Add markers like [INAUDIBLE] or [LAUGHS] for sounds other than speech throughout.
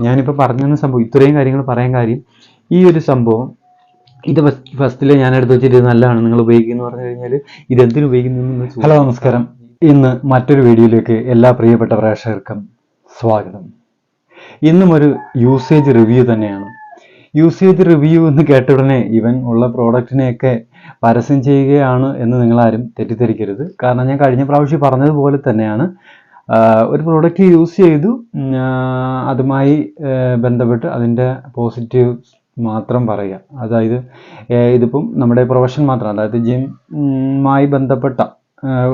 ഞാനിപ്പോൾ പറഞ്ഞെന്ന സംഭവം ഇത്രയും കാര്യങ്ങൾ പറയാൻ കാര്യം ഈ ഒരു സംഭവം ഇത് ഫസ്റ്റിൽ ഞാൻ എടുത്ത് വെച്ചിട്ട് നല്ലതാണ്. നിങ്ങൾ ഉപയോഗിക്കുന്നു പറഞ്ഞു കഴിഞ്ഞാൽ ഇത് എന്തിനു ഉപയോഗിക്കുന്നു ഹലോ നമസ്കാരം. ഇന്ന് മറ്റൊരു വീഡിയോയിലേക്ക് എല്ലാ പ്രിയപ്പെട്ട പ്രേക്ഷകർക്കും സ്വാഗതം. ഇന്നും ഒരു യൂസേജ് റിവ്യൂ തന്നെയാണ്. യൂസേജ് റിവ്യൂ എന്ന് കേട്ട ഉടനെ ഇവൻ ഉള്ള പ്രോഡക്റ്റിനെയൊക്കെ പരസ്യം ചെയ്യുകയാണ് എന്ന് നിങ്ങളാരും തെറ്റിദ്ധരിക്കരുത്. കാരണം ഞാൻ കഴിഞ്ഞ പ്രാവശ്യം പറഞ്ഞതുപോലെ തന്നെയാണ്. ഒരു പ്രോഡക്റ്റ് യൂസ് ചെയ്തു. അതുമായി ബന്ധപ്പെട്ട് അതിന്റെ പോസിറ്റീവ് മാത്രം പറയുക. അതായത് ഇതിപ്പം നമ്മുടെ പ്രൊഫഷൻ മാത്രം അതായത് ജിമ്മായി ബന്ധപ്പെട്ട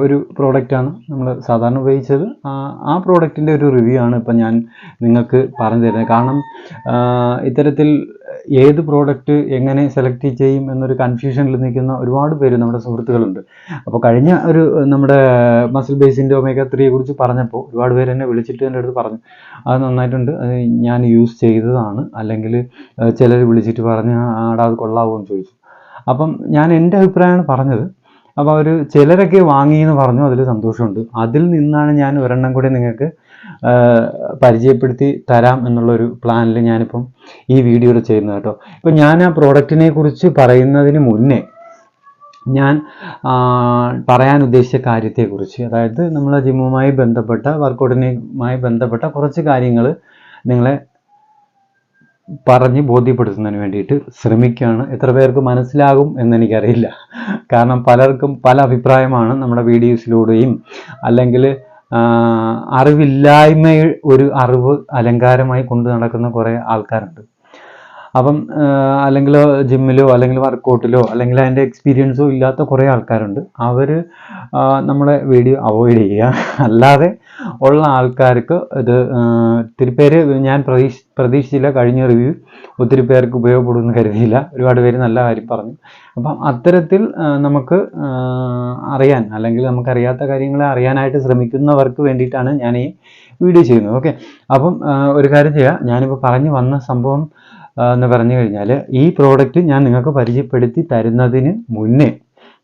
ഒരു പ്രോഡക്റ്റാണ് നമ്മൾ സാധാരണ ഉപയോഗിച്ചത്. ആ- പ്രോഡക്റ്റിന്റെ ഒരു റിവ്യൂ ആണ് ഇപ്പം ഞാൻ നിങ്ങൾക്ക് പറഞ്ഞു തരുന്നത്. കാരണം ഇത്തരത്തിൽ ഏത് പ്രോഡക്റ്റ് എങ്ങനെ സെലക്ട് ചെയ്യും എന്നൊരു കൺഫ്യൂഷനിൽ നിൽക്കുന്ന ഒരുപാട് പേര് നമ്മുടെ സുഹൃത്തുക്കളുണ്ട്. അപ്പോൾ കഴിഞ്ഞ ഒരു നമ്മുടെ മസിൽ ബേസിന്റെ ഒമേഗ ത്രീയെ കുറിച്ച് പറഞ്ഞപ്പോൾ ഒരുപാട് പേര് എന്നെ വിളിച്ചിട്ട് എന്റെ അടുത്ത് പറഞ്ഞു. അത് നന്നായിട്ടുണ്ട്. അത് ഞാൻ യൂസ് ചെയ്തതാണ്. അല്ലെങ്കിൽ ചിലർ വിളിച്ചിട്ട് പറഞ്ഞ് ആടാ അത് കൊള്ളാവോ എന്ന് ചോദിച്ചു. അപ്പം ഞാൻ എന്റെ അഭിപ്രായമാണ് പറഞ്ഞത്. അപ്പോൾ അവർ ചിലരൊക്കെ വാങ്ങി എന്ന് പറഞ്ഞു അതിൽ സന്തോഷമുണ്ട്. അതിൽ നിന്നാണ് ഞാൻ ഒരെണ്ണം കൂടി നിങ്ങൾക്ക് പരിചയപ്പെടുത്തി തരാം എന്നുള്ളൊരു പ്ലാനിൽ ഞാനിപ്പം ഈ വീഡിയോയിൽ ചെയ്യുന്നത് കേട്ടോ. ഇപ്പം ഞാൻ ആ പ്രോഡക്റ്റിനെ കുറിച്ച് പറയുന്നതിന് മുന്നേ ഞാൻ പറയാൻ ഉദ്ദേശിച്ച കാര്യത്തെക്കുറിച്ച് അതായത് നമ്മളെ ജിമ്മുമായി ബന്ധപ്പെട്ട വർക്കൗട്ടിനുമായി ബന്ധപ്പെട്ട കുറച്ച് കാര്യങ്ങൾ നിങ്ങളെ പറഞ്ഞ് ബോധ്യപ്പെടുത്തുന്നതിന് വേണ്ടിയിട്ട് ശ്രമിക്കുകയാണ്. എത്ര പേർക്ക് മനസ്സിലാകും എന്നെനിക്കറിയില്ല. കാരണം പലർക്കും പല അഭിപ്രായമാണ് നമ്മുടെ വീഡിയോസിലൂടെയും. അല്ലെങ്കിൽ അറിവില്ലായ്മ ഒരു അറിവ് അലങ്കാരമായി കൊണ്ടു നടക്കുന്ന കുറേ ആൾക്കാരുണ്ട്. അപ്പം അല്ലെങ്കിൽ ജിമ്മിലോ അല്ലെങ്കിൽ വർക്കൗട്ടിലോ അല്ലെങ്കിൽ അതിന്റെ എക്സ്പീരിയൻസോ ഇല്ലാത്ത കുറേ ആൾക്കാരുണ്ട്. അവർ നമ്മളെ വീഡിയോ അവോയ്ഡ് ചെയ്യുക. അല്ലാതെ ഉള്ള ആൾക്കാർക്ക് ഇത് ഒത്തിരി പേര് ഞാൻ പ്രതീക്ഷ പ്രതീക്ഷിച്ചില്ല. കഴിഞ്ഞ റിവ്യൂ ഒത്തിരി പേർക്ക് ഉപയോഗപ്പെടുമെന്ന് കരുതിയില്ല. ഒരുപാട് പേര് നല്ല കാര്യം പറഞ്ഞു. അപ്പം അത്തരത്തിൽ നമുക്ക് അറിയാൻ അല്ലെങ്കിൽ നമുക്കറിയാത്ത കാര്യങ്ങളെ അറിയാനായിട്ട് ശ്രമിക്കുന്നവർക്ക് വേണ്ടിയിട്ടാണ് ഞാൻ ഈ വീഡിയോ ചെയ്യുന്നത്. ഓക്കെ അപ്പം ഒരു കാര്യം ചെയ്യുക ഞാനിപ്പോൾ പറഞ്ഞു വന്ന സംഭവം എന്ന് പറഞ്ഞു കഴിഞ്ഞാൽ ഈ പ്രോഡക്റ്റ് ഞാൻ നിങ്ങൾക്ക് പരിചയപ്പെടുത്തി തരുന്നതിന് മുന്നേ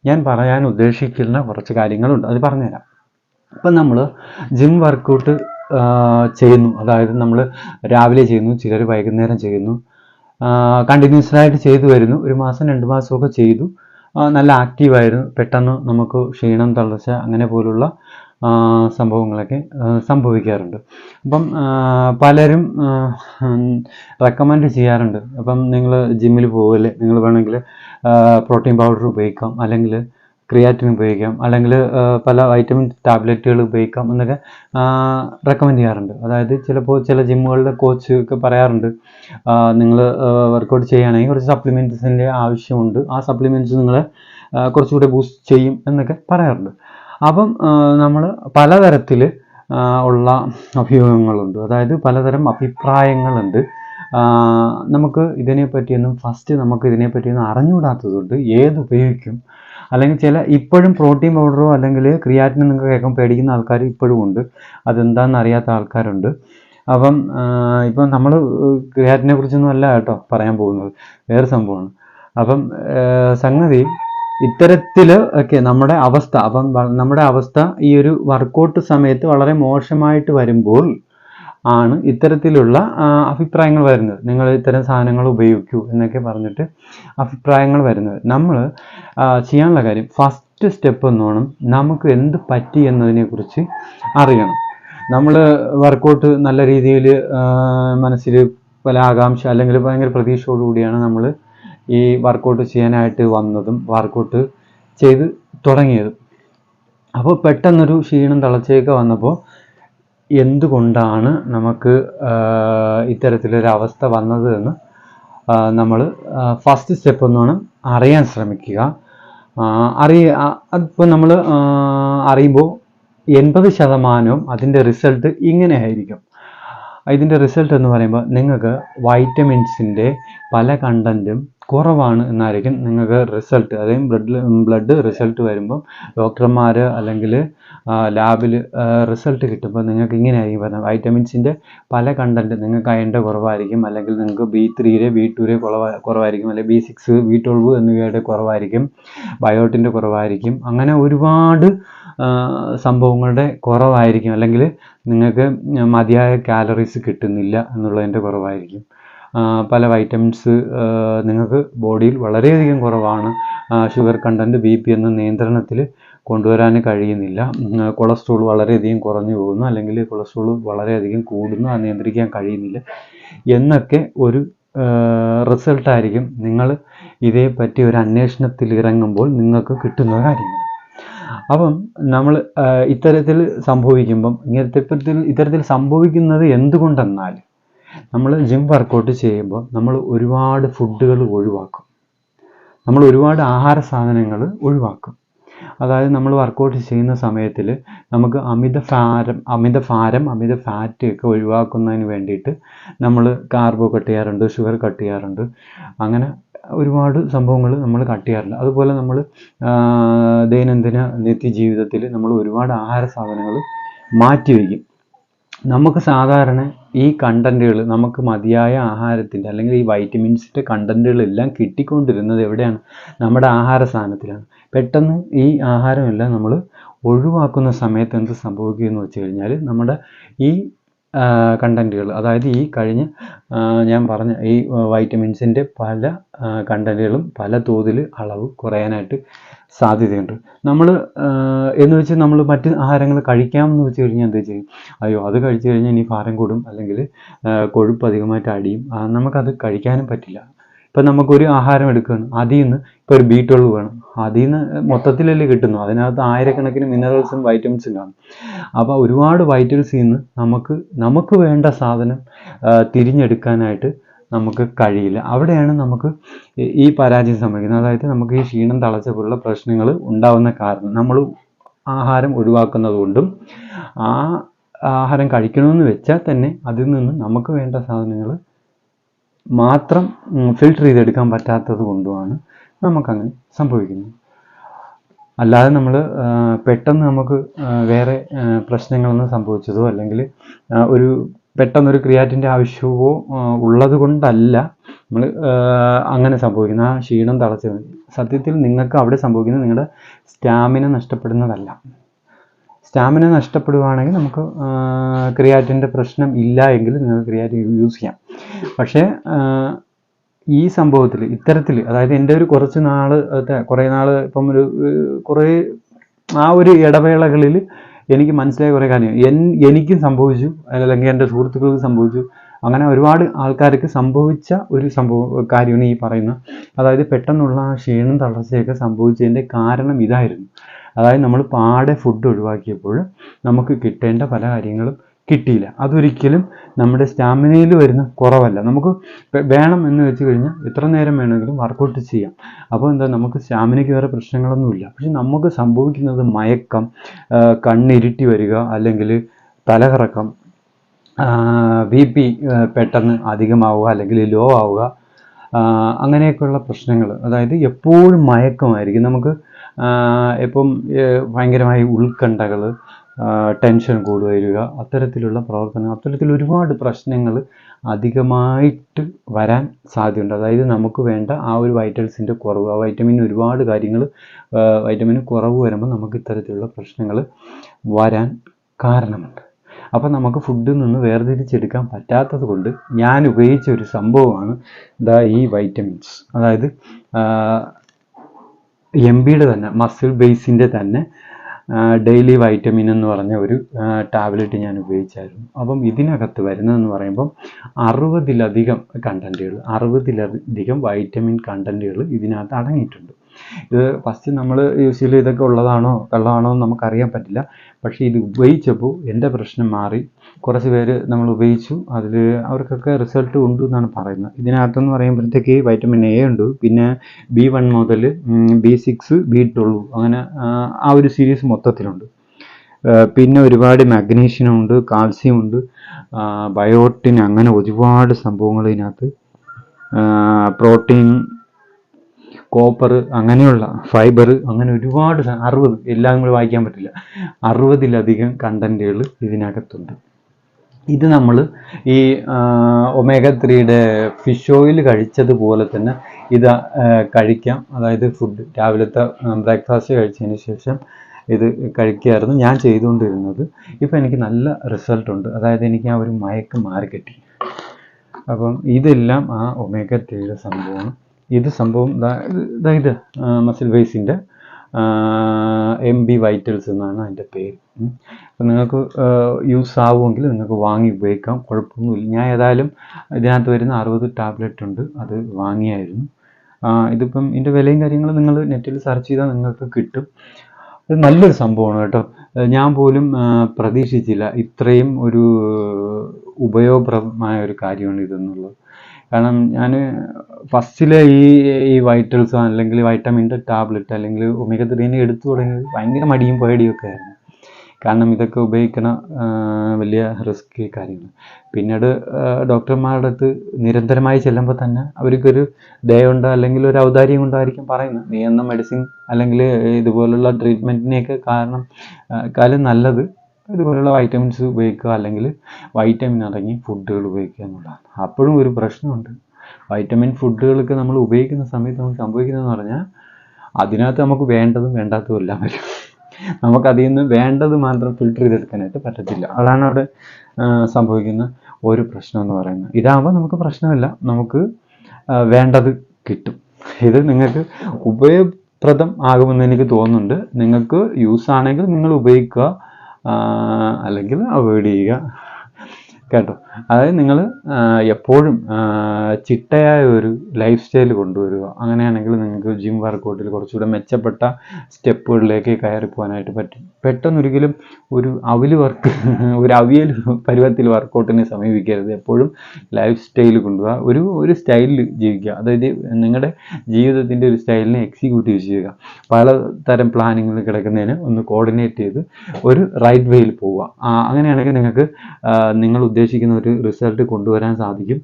ഞാൻ പറയാൻ ഉദ്ദേശിക്കുന്ന കുറച്ച് കാര്യങ്ങളുണ്ട്. അത് പറഞ്ഞുതരാം. ഇപ്പം നമ്മൾ ജിം വർക്കൗട്ട് ചെയ്യുന്നു. അതായത് നമ്മൾ രാവിലെ ചെയ്യുന്നു ചിലർ വൈകുന്നേരം ചെയ്യുന്നു. കണ്ടിന്യൂസ് ആയിട്ട് ചെയ്തു വരുന്നു. ഒരു മാസം രണ്ട് മാസമൊക്കെ ചെയ്തു. നല്ല ആക്റ്റീവായിരുന്നു പെട്ടെന്ന് നമുക്ക് ക്ഷീണം തളർച്ച അങ്ങനെ പോലുള്ള സംഭവങ്ങളൊക്കെ സംഭവിക്കാറുണ്ട്. അപ്പം പലരും റെക്കമെൻഡ് ചെയ്യാറുണ്ട്. അപ്പം നിങ്ങൾ ജിമ്മിൽ പോകല്ലേ നിങ്ങൾ വേണമെങ്കിൽ പ്രോട്ടീൻ പൗഡർ ഉപയോഗിക്കാം അല്ലെങ്കിൽ ക്രിയാറ്റിൻ ഉപയോഗിക്കാം അല്ലെങ്കിൽ പല വൈറ്റമിൻ ടാബ്ലറ്റുകൾ ഉപയോഗിക്കാം എന്നൊക്കെ റെക്കമെൻഡ് ചെയ്യാറുണ്ട്. അതായത് ചിലപ്പോൾ ചില ജിമ്മുകളിലെ കോച്ച് ഒക്കെ പറയാറുണ്ട് നിങ്ങൾ വർക്കൗട്ട് ചെയ്യുകയാണെങ്കിൽ കുറച്ച് സപ്ലിമെന്റ്സിന്റെ ആവശ്യമുണ്ട്. ആ സപ്ലിമെന്റ്സ് നിങ്ങളെ കുറച്ചുകൂടെ ബൂസ്റ്റ് ചെയ്യും എന്നൊക്കെ പറയാറുണ്ട്. അപ്പം നമ്മൾ പലതരത്തിൽ ഉള്ള അഭ്യൂഹങ്ങളുണ്ട് അതായത് പലതരം അഭിപ്രായങ്ങളുണ്ട്. നമുക്ക് ഇതിനെപ്പറ്റിയൊന്നും ഫസ്റ്റ് നമുക്ക് ഇതിനെപ്പറ്റിയൊന്നും അറിഞ്ഞുകൂടാത്തതുകൊണ്ട് ഏത് ഉപയോഗിക്കും അല്ലെങ്കിൽ ചില ഇപ്പോഴും പ്രോട്ടീൻ പൗഡറോ അല്ലെങ്കിൽ ക്രിയാറ്റിനോ നിങ്ങൾക്ക് കേൾക്കാൻ പേടിക്കുന്ന ആൾക്കാർ ഇപ്പോഴും ഉണ്ട്. അതെന്താണെന്ന് അറിയാത്ത ആൾക്കാരുണ്ട്. അപ്പം ഇപ്പം നമ്മൾ ക്രിയാറ്റിനെ കുറിച്ചൊന്നും അല്ല കേട്ടോ പറയാൻ പോകുന്നത്. വേറെ സംഭവമാണ്. അപ്പം സംഗതി ഇത്തരത്തിൽ ഒക്കെ നമ്മുടെ അവസ്ഥ അപ്പം നമ്മുടെ അവസ്ഥ ഈ ഒരു വർക്കൗട്ട് സമയത്ത് വളരെ മോശമായിട്ട് വരുമ്പോൾ ആണ് ഇത്തരത്തിലുള്ള അഭിപ്രായങ്ങൾ വരുന്നത്. നിങ്ങൾ ഇത്തരം സാധനങ്ങൾ ഉപയോഗിക്കൂ എന്നൊക്കെ പറഞ്ഞിട്ട് അഭിപ്രായങ്ങൾ വരുന്നത്. നമ്മൾ ചെയ്യാനുള്ള കാര്യം ഫസ്റ്റ് സ്റ്റെപ്പ് എന്നോണം നമുക്ക് എന്ത് പറ്റി എന്നതിനെക്കുറിച്ച് അറിയണം. നമ്മൾ വർക്കൗട്ട് നല്ല രീതിയിൽ മനസ്സിൽ പല ആകാംക്ഷ അല്ലെങ്കിൽ ഭയങ്കര പ്രതീക്ഷയോടുകൂടിയാണ് നമ്മൾ ഈ വർക്കൗട്ട് ചെയ്യാനായിട്ട് വന്നതും വർക്കൗട്ട് ചെയ്ത് തുടങ്ങിയതും. അപ്പോൾ പെട്ടെന്നൊരു ക്ഷീണം തളർച്ചയൊക്കെ വന്നപ്പോൾ എന്തുകൊണ്ടാണ് നമുക്ക് ഇത്തരത്തിലൊരവസ്ഥ വന്നത് എന്ന് നമ്മൾ ഫസ്റ്റ് സ്റ്റെപ്പ് ഒന്നാണ് അറിയാൻ ശ്രമിക്കുക. അറിയ അതിപ്പോൾ നമ്മൾ അറിയുമ്പോൾ എൺപത് ശതമാനവും അതിന്റെ റിസൾട്ട് ഇങ്ങനെ ആയിരിക്കും. ഇതിന്റെ റിസൾട്ട് എന്ന് പറയുമ്പോൾ നിങ്ങൾക്ക് വൈറ്റമിൻസിന്റെ പല കണ്ടന്റും കുറവാണ് എന്നായിരിക്കും നിങ്ങൾക്ക് റിസൾട്ട് അതായത് ബ്ലഡ് ബ്ലഡ് റിസൾട്ട് വരുമ്പം ഡോക്ടർമാർ അല്ലെങ്കിൽ ലാബിൽ റിസൾട്ട് കിട്ടുമ്പോൾ നിങ്ങൾക്ക് ഇങ്ങനെ ആയിരിക്കും പറയുന്നത് വൈറ്റമിൻസിന്റെ പല കണ്ടന്റ് നിങ്ങൾക്ക് അയന്റെ കുറവായിരിക്കും. അല്ലെങ്കിൽ നിങ്ങൾക്ക് ബി ത്രീയുടെ ബി കുറവ് കുറവായിരിക്കും. അല്ലെങ്കിൽ ബി സിക്സ് ബി ട്വൽവ് എന്നിവയുടെ കുറവായിരിക്കും. ബയോട്ടിന്റെ കുറവായിരിക്കും. അങ്ങനെ ഒരുപാട് സംഭവങ്ങളുടെ കുറവായിരിക്കും. അല്ലെങ്കിൽ നിങ്ങൾക്ക് മതിയായ കാലറീസ് കിട്ടുന്നില്ല എന്നുള്ളതിന്റെ കുറവായിരിക്കും. പല വൈറ്റമിൻസ് നിങ്ങൾക്ക് ബോഡിയിൽ വളരെയധികം കുറവാണ്. ഷുഗർ കണ്ടന്റ് ബി പി എന്ന നിയന്ത്രണത്തിൽ കൊണ്ടുവരാൻ കഴിയുന്നില്ല. കൊളസ്ട്രോൾ വളരെയധികം കുറഞ്ഞു പോകുന്നു. അല്ലെങ്കിൽ കൊളസ്ട്രോൾ വളരെയധികം കൂടുന്നു. അത് നിയന്ത്രിക്കാൻ കഴിയുന്നില്ല. എന്നൊക്കെ ഒരു റിസൾട്ടായിരിക്കും നിങ്ങൾ ഇതേപ്പറ്റി ഒരു അന്വേഷണത്തിൽ ഇറങ്ങുമ്പോൾ നിങ്ങൾക്ക് കിട്ടുന്ന കാര്യങ്ങൾ. അപ്പം നമ്മൾ ഇത്തരത്തിൽ സംഭവിക്കുമ്പം ഇങ്ങനത്തെ ഇത്തരത്തിൽ സംഭവിക്കുന്നത് എന്തുകൊണ്ടെന്നാൽ നമ്മൾ ജിം വർക്കൗട്ട് ചെയ്യുമ്പോൾ നമ്മൾ ഒരുപാട് ഫുഡുകൾ ഒഴിവാക്കും. നമ്മൾ ഒരുപാട് ആഹാര സാധനങ്ങൾ ഒഴിവാക്കും. അതായത് നമ്മൾ വർക്കൗട്ട് ചെയ്യുന്ന സമയത്തിൽ നമുക്ക് അമിത ഭാരം അമിത ഭാരം അമിത ഫാറ്റ് ഒക്കെ ഒഴിവാക്കുന്നതിന് വേണ്ടിയിട്ട് നമ്മൾ കാർബോ കട്ട് ചെയ്യാറുണ്ട് ഷുഗർ കട്ട് ചെയ്യാറുണ്ട്. അങ്ങനെ ഒരുപാട് സംഭവങ്ങൾ നമ്മൾ കട്ട് ചെയ്യാറുണ്ട്. അതുപോലെ നമ്മൾ ദൈനംദിന നിത്യജീവിതത്തിൽ നമ്മൾ ഒരുപാട് ആഹാര സാധനങ്ങൾ മാറ്റി വയ്ക്കും. നമുക്ക് സാധാരണ ഈ കണ്ടന്റുകൾ നമുക്ക് മതിയായ ആഹാരത്തിന്റെ അല്ലെങ്കിൽ ഈ വൈറ്റമിൻസിന്റെ കണ്ടന്റുകളെല്ലാം കിട്ടിക്കൊണ്ടിരുന്നത് എവിടെയാണ്? നമ്മുടെ ആഹാര സാധനത്തിലാണ്. പെട്ടെന്ന് ഈ ആഹാരമെല്ലാം നമ്മൾ ഒഴിവാക്കുന്ന സമയത്ത് എന്ത് സംഭവിക്കുമെന്ന് വെച്ച് കഴിഞ്ഞാൽ നമ്മുടെ ഈ കണ്ടന്റുകൾ. അതായത് ഈ കഴിഞ്ഞ ഞാൻ പറഞ്ഞ ഈ വൈറ്റമിൻസിന്റെ പല കണ്ടന്റുകളും പല തോതിൽ അളവ് കുറയാനായിട്ട് സാധ്യതയുണ്ട്. നമ്മൾ എന്ന് വെച്ച് നമ്മൾ മറ്റ് ആഹാരങ്ങൾ കഴിക്കാമെന്ന് വെച്ച് കഴിഞ്ഞാൽ എന്താ ചെയ്യും? അയ്യോ അത് കഴിച്ചു കഴിഞ്ഞാൽ ഇനി ഭാരം കൂടും അല്ലെങ്കിൽ കൊഴുപ്പ് അധികമായിട്ട് അടിയും. നമുക്കത് കഴിക്കാനും പറ്റില്ല. ഇപ്പം നമുക്കൊരു ആഹാരം എടുക്കുകയാണ്. അതിൽ നിന്ന് ഇപ്പോൾ ഒരു ബീറ്റുള്ളത് വേണം. അതിൽ നിന്ന് മൊത്തത്തിലല്ലേ കിട്ടുന്നു. അതിനകത്ത് ആയിരക്കണക്കിന് മിനറൽസും വൈറ്റമിൻസും കാണും അപ്പോൾ ഒരുപാട് വൈറ്റമിൻസിൽ നിന്ന് നമുക്ക് നമുക്ക് വേണ്ട സാധനം തിരിഞ്ഞെടുക്കാനായിട്ട് നമുക്ക് കഴിയില്ല. അവിടെയാണ് നമുക്ക് ഈ- പരാജയം സംഭവിക്കുന്നത്. അതായത് നമുക്ക് ഈ ക്ഷീണം തളർച്ച പോലുള്ള പ്രശ്നങ്ങൾ ഉണ്ടാവുന്ന കാരണം. നമ്മൾ ആഹാരം ഒഴിവാക്കുന്നത് കൊണ്ടും ആ ആഹാരം കഴിക്കണമെന്ന് വെച്ചാൽ തന്നെ അതിൽ നിന്ന് നമുക്ക് വേണ്ട സാധനങ്ങൾ മാത്രം ഫിൽട്ടർ ചെയ്തെടുക്കാൻ പറ്റാത്തത് കൊണ്ടുമാണ് നമുക്കങ്ങനെ സംഭവിക്കുന്നത്. അല്ലാതെ നമ്മൾ പെട്ടെന്ന് നമുക്ക് വേറെ പ്രശ്നങ്ങളൊന്നും സംഭവിച്ചതോ അല്ലെങ്കിൽ ഒരു പെട്ടെന്നൊരു ക്രിയാറ്റിന്റെ ആവശ്യമോ ഉള്ളത് കൊണ്ടല്ല നമ്മൾ അങ്ങനെ സംഭവിക്കുന്നത്. ആ ക്ഷീണം തളച്ച് സത്യത്തിൽ നിങ്ങൾക്ക് അവിടെ സംഭവിക്കുന്നത് നിങ്ങളുടെ സ്റ്റാമിന നഷ്ടപ്പെടുന്നതല്ല. സ്റ്റാമിന നഷ്ടപ്പെടുവാണെങ്കിൽ നമുക്ക് ക്രിയാറ്റിന്റെ പ്രശ്നം ഇല്ല എങ്കിൽ നിങ്ങൾക്ക് ക്രിയാറ്റിൻ യൂസ് ചെയ്യാം. പക്ഷേ ഈ സംഭവത്തിൽ ഇത്തരത്തിൽ അതായത് എന്റെ ഒരു കുറച്ച് നാൾ കുറേ നാൾ ഇപ്പം ഒരു കുറേ ആ ഒരു ഇടവേളകളിൽ എനിക്ക് മനസ്സിലായ കുറേ കാര്യം. എൻ എനിക്കും സംഭവിച്ചു അല്ലെങ്കിൽ എന്റെ സുഹൃത്തുക്കൾക്ക് സംഭവിച്ചു. അങ്ങനെ ഒരുപാട് ആൾക്കാർക്ക് സംഭവിച്ച ഒരു സംഭവ കാര്യമാണ് ഈ പറയുന്നത് അതായത് പെട്ടെന്നുള്ള ക്ഷീണം തളർച്ചയൊക്കെ സംഭവിച്ചതിന്റെ കാരണം ഇതായിരുന്നു. അതായത് നമ്മൾ പാടെ ഫുഡ് ഒഴിവാക്കിയപ്പോൾ നമുക്ക് കിട്ടേണ്ട പല കാര്യങ്ങളും കിട്ടിയില്ല. അതൊരിക്കലും നമ്മുടെ സ്റ്റാമിനയിൽ വരുന്ന കുറവല്ല. നമുക്ക് വേണം എന്ന് വെച്ച് കഴിഞ്ഞാൽ എത്ര നേരം വേണമെങ്കിലും വർക്കൗട്ട് ചെയ്യാം. അപ്പോൾ എന്താ നമുക്ക് സ്റ്റാമിനയ്ക്ക് വേറെ പ്രശ്നങ്ങളൊന്നുമില്ല. പക്ഷെ നമുക്ക് സംഭവിക്കുന്നത് മയക്കം കണ്ണിരുട്ടി വരിക അല്ലെങ്കിൽ തലകറക്കം ബി പി പെട്ടെന്ന് അധികമാവുക അല്ലെങ്കിൽ ലോ ആവുക അങ്ങനെയൊക്കെയുള്ള പ്രശ്നങ്ങൾ. അതായത് എപ്പോഴും മയക്കമായിരിക്കും. നമുക്ക് ഇപ്പം ഭയങ്കരമായി ഉത്കണ്ഠകൾ ടെൻഷൻ കൂടുക വരിക അത്തരത്തിലുള്ള പ്രവർത്തനങ്ങൾ അത്തരത്തിൽ ഒരുപാട് പ്രശ്നങ്ങൾ അധികമായിട്ട് വരാൻ സാധ്യതയുണ്ട്. അതായത് നമുക്ക് വേണ്ട ആ ഒരു വൈറ്റൽസിന്റെ കുറവ് ആ വൈറ്റമിൻ ഒരുപാട് കാര്യങ്ങൾ വൈറ്റമിൻ കുറവ് വരുമ്പോൾ നമുക്ക് ഇത്തരത്തിലുള്ള പ്രശ്നങ്ങൾ വരാൻ കാരണമുണ്ട്. അപ്പം നമുക്ക് ഫുഡിൽ നിന്ന് വേർതിരിച്ചെടുക്കാൻ പറ്റാത്തത് കൊണ്ട് ഞാൻ ഉപയോഗിച്ച ഒരു സംഭവമാണ് ദാ ഈ വൈറ്റമിൻസ് അതായത് എം ബിയുടെ തന്നെ മസിൽ ബേസിന്റെ തന്നെ ഡെയിലി വൈറ്റമിൻ എന്ന് പറഞ്ഞ ഒരു ടാബ്ലറ്റ് ഞാൻ ഉപയോഗിച്ചായിരുന്നു. അപ്പം ഇതിനകത്ത് വരുന്നതെന്ന് പറയുമ്പം അറുപതിലധികം കണ്ടന്റുകൾ അറുപതിലധികം വൈറ്റമിൻ കണ്ടന്റുകൾ ഇതിനകത്ത് അടങ്ങിയിട്ടുണ്ട്. ഇത് ഫസ്റ്റ് നമ്മൾ യൂഷ്വലി ഇതൊക്കെ ഉള്ളതാണോ കള്ളമാണോ എന്ന് നമുക്കറിയാൻ പറ്റില്ല. പക്ഷേ ഇത് ഉപയോഗിച്ചപ്പോൾ എന്റെ പ്രശ്നം മാറി. കുറച്ച് പേര് നമ്മൾ ഉപയോഗിച്ചു. അതിൽ അവർക്കൊക്കെ റിസൾട്ട് ഉണ്ട് എന്നാണ് പറയുന്നത്. ഇതിനകത്തെന്ന് പറയുമ്പോഴത്തേക്ക് വൈറ്റമിൻ എ ഉണ്ട്. പിന്നെ ബി വൺ മുതൽ ബി സിക്സ് ബി ട്വൽവ് അങ്ങനെ ആ, ഒരു സീരീസ് മൊത്തത്തിലുണ്ട്. പിന്നെ ഒരുപാട് മാഗ്നീഷ്യം ഉണ്ട് കാൽസ്യം ഉണ്ട്. ബയോട്ടിൻ അങ്ങനെ ഒരുപാട് സംഭവങ്ങൾ ഇതിനകത്ത്. പ്രോട്ടീൻ കോപ്പർ അങ്ങനെയുള്ള ഫൈബർ അങ്ങനെ ഒരുപാട് അറുപത് എല്ലാം കൂടി വായിക്കാൻ പറ്റില്ല. അറുപതിലധികം കണ്ടന്റുകൾ ഇതിനകത്തുണ്ട്. ഇത് നമ്മൾ ഈ ഒമേഗ ത്രീയുടെ ഫിഷ് ഓയിൽ കഴിച്ചതുപോലെ തന്നെ ഇത് കഴിക്കാം. അതായത് ഫുഡ് രാവിലത്തെ ബ്രേക്ക്ഫാസ്റ്റ് കഴിച്ചതിന് ശേഷം ഇത് കഴിക്കുകയായിരുന്നു ഞാൻ ചെയ്തുകൊണ്ടിരുന്നത്. ഇപ്പം എനിക്ക് നല്ല റിസൾട്ടുണ്ട് അതായത് എനിക്ക് ആ ഒരു മയക്ക് മാറിക്കിട്ടി. അപ്പം ഇതെല്ലാം ആ ഒമേഗ ത്രീയുടെ സംഭവമാണ്. ഇത് സംഭവം ഇത് മസിൽ ബേസിന്റെ എം ബി വൈറ്റൽസ് എന്നാണ് അതിന്റെ പേര്. അപ്പം നിങ്ങൾക്ക് യൂസ് ആവുമെങ്കിൽ നിങ്ങൾക്ക് വാങ്ങി ഉപയോഗിക്കാം. കുഴപ്പമൊന്നുമില്ല. ഞാൻ ഏതായാലും ഇതിനകത്ത് വരുന്ന അറുപത് ടാബ്ലറ്റ് ഉണ്ട്. അത് വാങ്ങിയായിരുന്നു. ഇതിപ്പം ഇതിന്റെ വിലയും കാര്യങ്ങളും നിങ്ങൾ നെറ്റിൽ സെർച്ച് ചെയ്താൽ നിങ്ങൾക്ക് കിട്ടും. ഇത് നല്ലൊരു സംഭവമാണ് കേട്ടോ. ഞാൻ പോലും പ്രതീക്ഷിച്ചില്ല. ഇത്രയും ഒരു ഉപയോഗപ്രദമായ ഒരു കാര്യമാണ് ഇതെന്നുള്ളത്. കാരണം ഞാൻ ഫസ്റ്റിലെ ഈ ഈ വൈറ്റൽസോ അല്ലെങ്കിൽ വൈറ്റമിന്റെ ടാബ്ലറ്റ് അല്ലെങ്കിൽ ഒമേഗ ത്രീനെ എടുത്തു തുടങ്ങിയത് ഭയങ്കര മടിയും പേടിയും ഒക്കെ ആയിരുന്നു. കാരണം ഇതൊക്കെ ഉപയോഗിക്കണ വലിയ റിസ്ക് കാര്യങ്ങൾ പിന്നീട് ഡോക്ടർമാരുടെ അടുത്ത് നിരന്തരമായി ചെല്ലുമ്പോൾ തന്നെ അവർക്കൊരു ദയുണ്ട് അല്ലെങ്കിൽ ഒരു ഔദാര്യം കൊണ്ടായിരിക്കും പറയുന്നത്. നീ എന്ന മെഡിസിൻ അല്ലെങ്കിൽ ഇതുപോലുള്ള ട്രീറ്റ്മെന്റിനെയൊക്കെ കാരണം കാലം നല്ലത്. ഇതുപോലുള്ള വൈറ്റമിൻസ് ഉപയോഗിക്കുക അല്ലെങ്കിൽ വൈറ്റമിൻ അടങ്ങിയ ഫുഡുകൾ ഉപയോഗിക്കുക എന്നുള്ളതാണ്. അപ്പോഴും ഒരു പ്രശ്നമുണ്ട്. വൈറ്റമിൻ ഫുഡുകളൊക്കെ നമ്മൾ ഉപയോഗിക്കുന്ന സമയത്ത് നമുക്ക് സംഭവിക്കുന്നതെന്ന് പറഞ്ഞാൽ അതിനകത്ത് നമുക്ക് വേണ്ടതും വേണ്ടാത്തതും എല്ലാം വരും. നമുക്കതിൽ നിന്ന് വേണ്ടത് മാത്രം ഫിൽട്ടർ ചെയ്തെടുക്കാനായിട്ട് പറ്റത്തില്ല. അതാണ് അവിടെ സംഭവിക്കുന്ന ഒരു പ്രശ്നം എന്ന് പറയുന്നത്. ഇതാകുമ്പോൾ നമുക്ക് പ്രശ്നമില്ല. നമുക്ക് വേണ്ടത് കിട്ടും. ഇത് നിങ്ങൾക്ക് ഉപയോഗപ്രദം ആകുമെന്ന് എനിക്ക് തോന്നുന്നുണ്ട്. നിങ്ങൾക്ക് യൂസ് ആണെങ്കിൽ നിങ്ങൾ ഉപയോഗിക്കുക. അല്ലെങ്കിൽ അവോയ്ഡ് ചെയ്യുക. കേട്ടോ? അതായത് നിങ്ങൾ എപ്പോഴും ചിട്ടയായ ഒരു ലൈഫ് സ്റ്റൈൽ കൊണ്ടുവരിക. അങ്ങനെയാണെങ്കിൽ നിങ്ങൾക്ക് ജിം വർക്കൗട്ടിൽ കുറച്ചുകൂടെ മെച്ചപ്പെട്ട സ്റ്റെപ്പുകളിലേക്ക് കയറി പോകാനായിട്ട് പറ്റും. പെട്ടെന്ന് ഒരിക്കലും ഒരു അവൽ വർക്ക് [LAUGHS] ഒരു അവിയൽ പരുവത്തിൽ വർക്കൗട്ടിനെ സമീപിക്കരുത്. എപ്പോഴും ലൈഫ് സ്റ്റൈൽ കൊണ്ടുപോകുക ഒരു ഒരു സ്റ്റൈലിൽ ജീവിക്കുക. അതായത് നിങ്ങളുടെ ജീവിതത്തിന്റെ ഒരു സ്റ്റൈലിനെ എക്സിക്യൂട്ടീവ് ചെയ്യുക. പലതരം പ്ലാനിങ്ങിൽ കിടക്കുന്നതിന് ഒന്ന് കോർഡിനേറ്റ് ചെയ്ത് ഒരു റൈറ്റ് വേയിൽ പോവുക. അങ്ങനെയാണെങ്കിൽ നിങ്ങൾക്ക് നിങ്ങൾ ഉദ്ദേശിക്കുന്ന ഒരു റിസൾട്ട് കൊണ്ടുവരാൻ സാധിക്കും.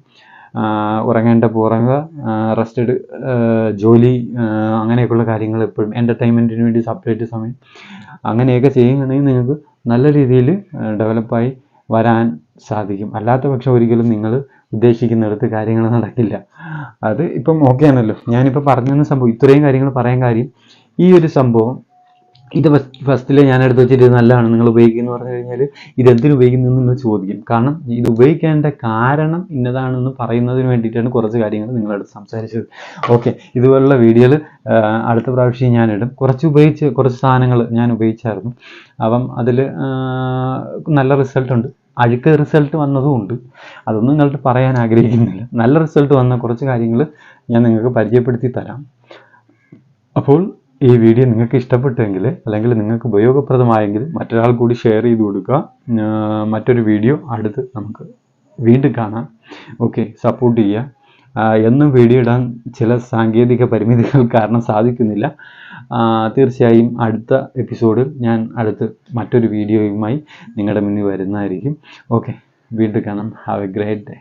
ഉറങ്ങേണ്ടപ്പോൾ ഉറങ്ങുക റെസ്റ്റഡ് ജോലി ആ, അങ്ങനെയൊക്കെയുള്ള കാര്യങ്ങൾ എപ്പോഴും എന്റർടൈൻമെന്റിന് വേണ്ടി സെപ്പറേറ്റ് സമയം അങ്ങനെയൊക്കെ ചെയ്യുകയാണെങ്കിൽ നിങ്ങൾക്ക് നല്ല രീതിയിൽ ഡെവലപ്പായി വരാൻ സാധിക്കും. അല്ലാത്ത പക്ഷം ഒരിക്കലും നിങ്ങൾ ഉദ്ദേശിക്കുന്നിടത്ത് കാര്യങ്ങൾ നടക്കില്ല. അത് ഇപ്പം ഓക്കെ ആണല്ലോ. ഞാനിപ്പോൾ പറഞ്ഞെന്ന സംഭവം ഇത്രയും കാര്യങ്ങൾ പറയാൻ കാര്യം ഈ ഒരു സംഭവം ഇത് ഫസ്റ്റ് ഫസ്റ്റിൽ ഞാൻ എടുത്ത് വെച്ചിട്ട് നല്ലതാണ് നിങ്ങൾ ഉപയോഗിക്കുന്നു പറഞ്ഞു കഴിഞ്ഞാൽ ഇത് എന്തിനു ഉപയോഗിക്കുന്നു എന്ന് ചോദിക്കും. കാരണം ഇത് ഉപയോഗിക്കേണ്ട കാരണം ഇന്നതാണെന്ന് പറയുന്നതിന് വേണ്ടിയിട്ടാണ് കുറച്ച് കാര്യങ്ങൾ നിങ്ങളടുത്ത് സംസാരിച്ചത്. ഓക്കെ ഇതുപോലുള്ള വീഡിയോകൾ അടുത്ത പ്രാവശ്യം ഞാൻ ഇടും. കുറച്ച് ഉപയോഗിച്ച് കുറച്ച് സാധനങ്ങൾ ഞാൻ ഉപയോഗിച്ചായിരുന്നു. അപ്പം അതിൽ നല്ല റിസൾട്ട് ഉണ്ട്. അഴുക്ക് റിസൾട്ട് വന്നതും ഉണ്ട്. അതൊന്നും നിങ്ങളുടെ പറയാൻ ആഗ്രഹിക്കുന്നില്ല. നല്ല റിസൾട്ട് വന്ന കുറച്ച് കാര്യങ്ങൾ ഞാൻ നിങ്ങൾക്ക് പരിചയപ്പെടുത്തി തരാം. അപ്പോൾ ഈ വീഡിയോ നിങ്ങൾക്ക് ഇഷ്ടപ്പെട്ടെങ്കിൽ അല്ലെങ്കിൽ നിങ്ങൾക്ക് ഉപയോഗപ്രദമായെങ്കിൽ മറ്റൊരാൾ കൂടി ഷെയർ ചെയ്ത് കൊടുക്കുക. മറ്റൊരു വീഡിയോ അടുത്ത് നമുക്ക് വീണ്ടും കാണാം. ഓക്കെ സപ്പോർട്ട് ചെയ്യുക. എന്നും വീഡിയോ ഇടാൻ ചില സാങ്കേതിക പരിമിതികൾ കാരണം സാധിക്കുന്നില്ല. തീർച്ചയായും അടുത്ത എപ്പിസോഡിൽ ഞാൻ അടുത്ത് മറ്റൊരു വീഡിയോയുമായി നിങ്ങളുടെ മുന്നിൽ വരുന്നതായിരിക്കും. ഓക്കെ വീണ്ടും കാണാം. Have A great day